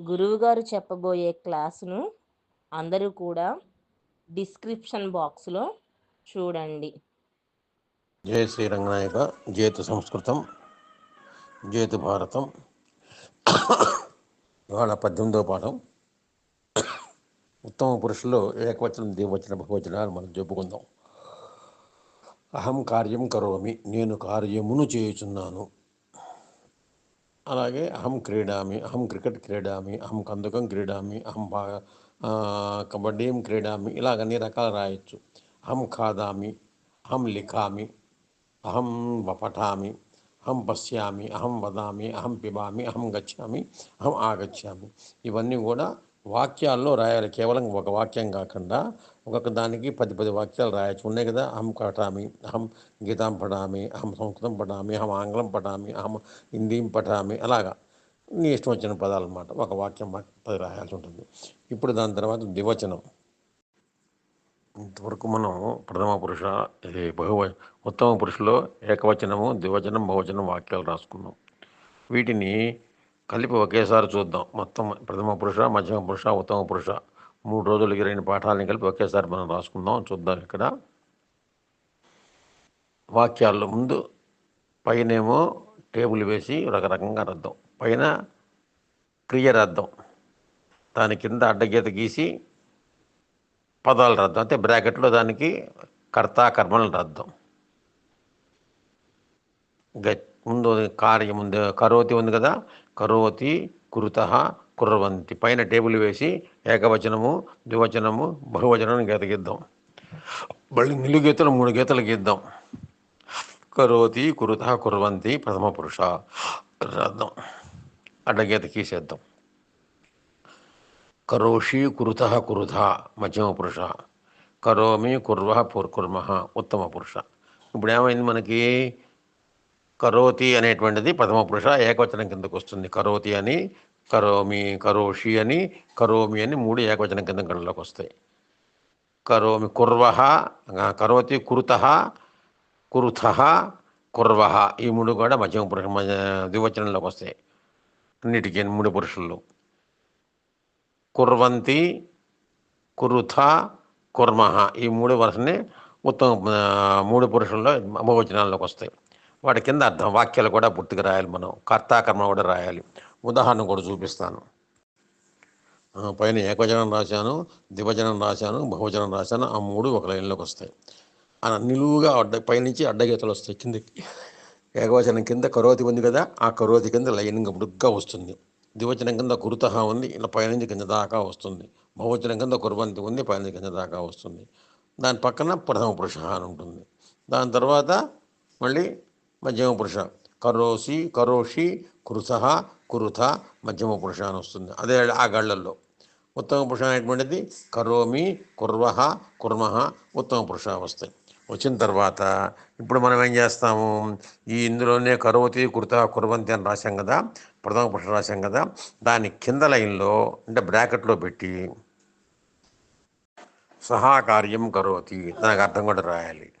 గురువుగారు చెప్పబోయే క్లాసును అందరూ కూడా డిస్క్రిప్షన్ బాక్స్లో చూడండి. జయ శ్రీరంగనాయక జేతు సంస్కృతం జేతు భారతం ఇవాళ పద్దెనిమిదవ పాఠం. ఉత్తమ పురుషుల్లో ఏకవచనం దేవచన బహువచనాలు మనం చెప్పుకుందాం. అహం కార్యం కరోమి నేను కార్యమును చేయుచున్నాను. అలాగే అహం క్రీడామి అహం క్రికెట్ క్రీడామి అహం కందుకం క్రీడామి అహం బాగా కబడ్డీం క్రీడామి ఇలాగ అన్ని రకాలు రాయొచ్చు. అహం ఖాదామి అహం లిఖామి అహం పఠామి అహం పశ్యామి అహం వదామి అహం పిబామి అహం గచ్చామి అహం ఆగచ్చామి. ఇవన్నీ కూడా వాక్యాల్లో రాయాలి. కేవలం ఒక వాక్యం కాకుండా ఒక్కొక్క దానికి పది పది వాక్యాలు రాయొచ్చు. ఉన్నాయి కదా అహం పఠామి అహం గీతాం పఠామి అహం సంస్కృతం పఠామి అహం ఆంగ్లం పఠామి అహం హిందీం పఠామి అలాగా. నీ ఇష్టం వచ్చిన పదాలు అనమాట ఒక వాక్యం పది రాయాల్సి ఉంటుంది. ఇప్పుడు దాని తర్వాత ద్వివచనం. ఇంతవరకు మనం ప్రథమ పురుష ఇది బహువ ఉత్తమ పురుషులో ఏకవచనము ద్వివచనం బహువచనం వాక్యాలు రాసుకున్నాం. వీటిని కలిపి ఒకేసారి చూద్దాం. మొత్తం ప్రథమ పురుష మధ్యమ పురుష ఉత్తమ పురుష. మూడు రోజులకి రెండు పాఠాలని కలిపి ఒకేసారి మనం రాసుకుందాం. చూద్దాం ఇక్కడ. వాక్యాల్లో ముందు పైనేమో టేబుల్ వేసి రకరకంగా రద్దాం. పైన క్రియ రద్దాం. దాని కింద అడ్డగీత గీసి పదాలు రద్దం. అంటే బ్రాకెట్లో దానికి కర్త రద్దాం రద్దం. గ ముందు కార్యం ఉంది. కరోతి ఉంది కదా. కరోతి కురుత కుర్రవంతి. పైన టేబుల్ వేసి ఏకవచనము ద్వివచనము బహువచనం గీత గీద్దాం మళ్ళీ నిలు గీతలు మూడు గీతలు గీద్దాం. కరోతి కురుత కుర్రవంతి ప్రథమ పురుష రద్దం అడ్డగీత గీసేద్దాం. కరోషి కురుత కురుధ మధ్యమ పురుష. కరోమి కుర్వ కుర్మ ఉత్తమ పురుష. ఇప్పుడు ఏమైంది మనకి? కరోతి అనేటువంటిది ప్రథమ పురుష ఏకవచనం కిందకు వస్తుంది. కరోతి అని కరోమి కరోషి అని కరోమి అని మూడు ఏకవచనం కింద గణలోకి వస్తాయి. కరోమి కుర్వ కరోతి కురుత కురుథ కుర్వ ఈ మూడు కూడా మధ్యమ పురుష ద్వివచనంలోకి వస్తాయి. అన్నిటికీ మూడు పురుషుల్లో. కుర్వంతి కురుథ కుర్మ ఈ మూడు వరుసనే ఉత్తమ మూడు పురుషుల్లో అమవచనాల్లోకి వస్తాయి. వాటి కింద అర్థం వాక్యాలు కూడా పూర్తిగా రాయాలి మనం. కర్తాకర్మ కూడా రాయాలి. ఉదాహరణ కూడా చూపిస్తాను. పైన ఏకవచనం రాశాను ద్వివచనం రాశాను బహువచనం రాశాను ఆ మూడు ఒక లైన్లోకి వస్తాయి. అని నిలువుగా అడ్డ పైనుంచి అడ్డగీతలు వస్తాయి. కిందకి ఏకవచనం కింద కరోతి ఉంది కదా ఆ కరోతి కింద లైన్గా మృగ్గా వస్తుంది. ద్వివచనం కింద కురుత ఉంది ఇలా పైనుంచి కింద దాకా వస్తుంది. బహువచనం కింద కుర్వంతి ఉంది పైనుంచి కింద దాకా వస్తుంది. దాని పక్కన ప్రథమ పురుష అని ఉంటుంది. దాని తర్వాత మళ్ళీ మధ్యమ పురుష కరోసి కరోషి కురుస కురుత మధ్యమ పురుష అని వస్తుంది. అదే ఆ గళ్ళల్లో. ఉత్తమ పురుష అనేటువంటిది కరోమి కుర్వ కుర్మ ఉత్తమ పురుష వస్తాయి. వచ్చిన తర్వాత ఇప్పుడు మనం ఏం చేస్తాము? ఈ ఇందులోనే కరోతి కుర్త కుర్వంతి అని రాశాం కదా? ప్రథమ పురుష రాశాం కదా? దాని కింద లైన్లో అంటే బ్రాకెట్లో పెట్టి సహా కార్యం కరోతి. దానికి అర్థం కూడా రాయాలి.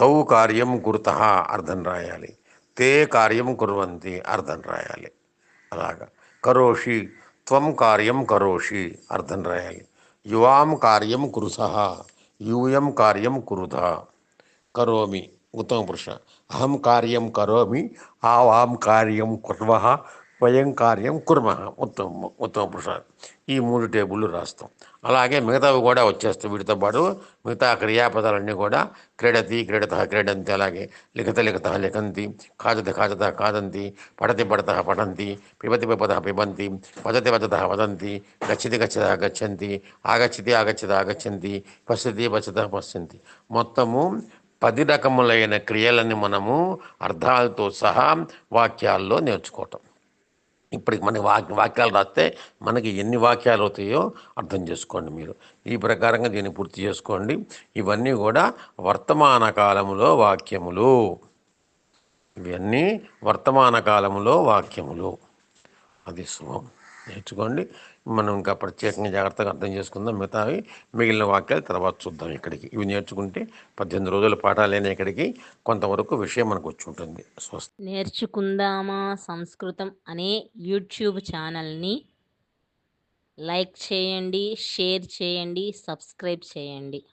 తౌ కార్యం కురుత అర్థం రాయాలి తే కార్యం కుర్వంతి అర్థం రాయాలి అలాగా. కరోషి త్వం కార్యం కరోషి అర్థం రాయాలి యువాం కార్యం కురుస యూయం కార్యం కురుధ కరోమి ఉత్తమ పురుష అహం కార్యం కరోమి ఆవాం కార్యం కుర్వ వయం కార్యం కుర్మ ఉత్తమ ఉత్తమ పురుష ఈ మూడు టేబుల్లు రాస్తాం. అలాగే మిగతావి కూడా వచ్చేస్తాయి. వీటితో పాటు మిగతా క్రియాపదాలన్నీ కూడా క్రీడతి క్రీడత క్రీడంతి అలాగే లిఖిత లిఖిత లిఖంతి ఖాదత ఖాదత ఖాదంతి పడతి పడత పఠంతి పిబతి పిబత పిబంతి వదతి వదత వదంతి గచ్చతి గచ్చత గచ్చంతి ఆగచ్చతి ఆగచ్చత ఆగచ్చంతి పశ్యతి పశ్యత పశ్యంతి. మొత్తము పది రకములైన క్రియలని మనము అర్థాలతో సహా వాక్యాల్లో నేర్చుకోవటం. ఇప్పటికి మనకి వాక్య వాక్యాలు రాస్తే మనకి ఎన్ని వాక్యాలు అవుతాయో అర్థం చేసుకోండి మీరు. ఈ ప్రకారంగా దీన్ని పూర్తి చేసుకోండి. ఇవన్నీ కూడా వర్తమాన కాలములో వాక్యములు. ఇవన్నీ వర్తమాన కాలములో వాక్యములు. అది శుభం నేర్చుకోండి. మనం ఇంకా ప్రత్యేకంగా జాగ్రత్తగా అర్థం చేసుకుందాం. మిగతావి మిగిలిన వాక్యాలు తర్వాత చూద్దాం ఇక్కడికి. ఇవి నేర్చుకుంటే పద్దెనిమిది రోజుల పాఠాలైన ఇక్కడికి. కొంతవరకు విషయం మనకు వచ్చి ఉంటుంది. స్వస్తి. నేర్చుకుందామా సంస్కృతం అనే యూట్యూబ్ ఛానల్ని లైక్ చేయండి షేర్ చేయండి సబ్స్క్రైబ్ చేయండి.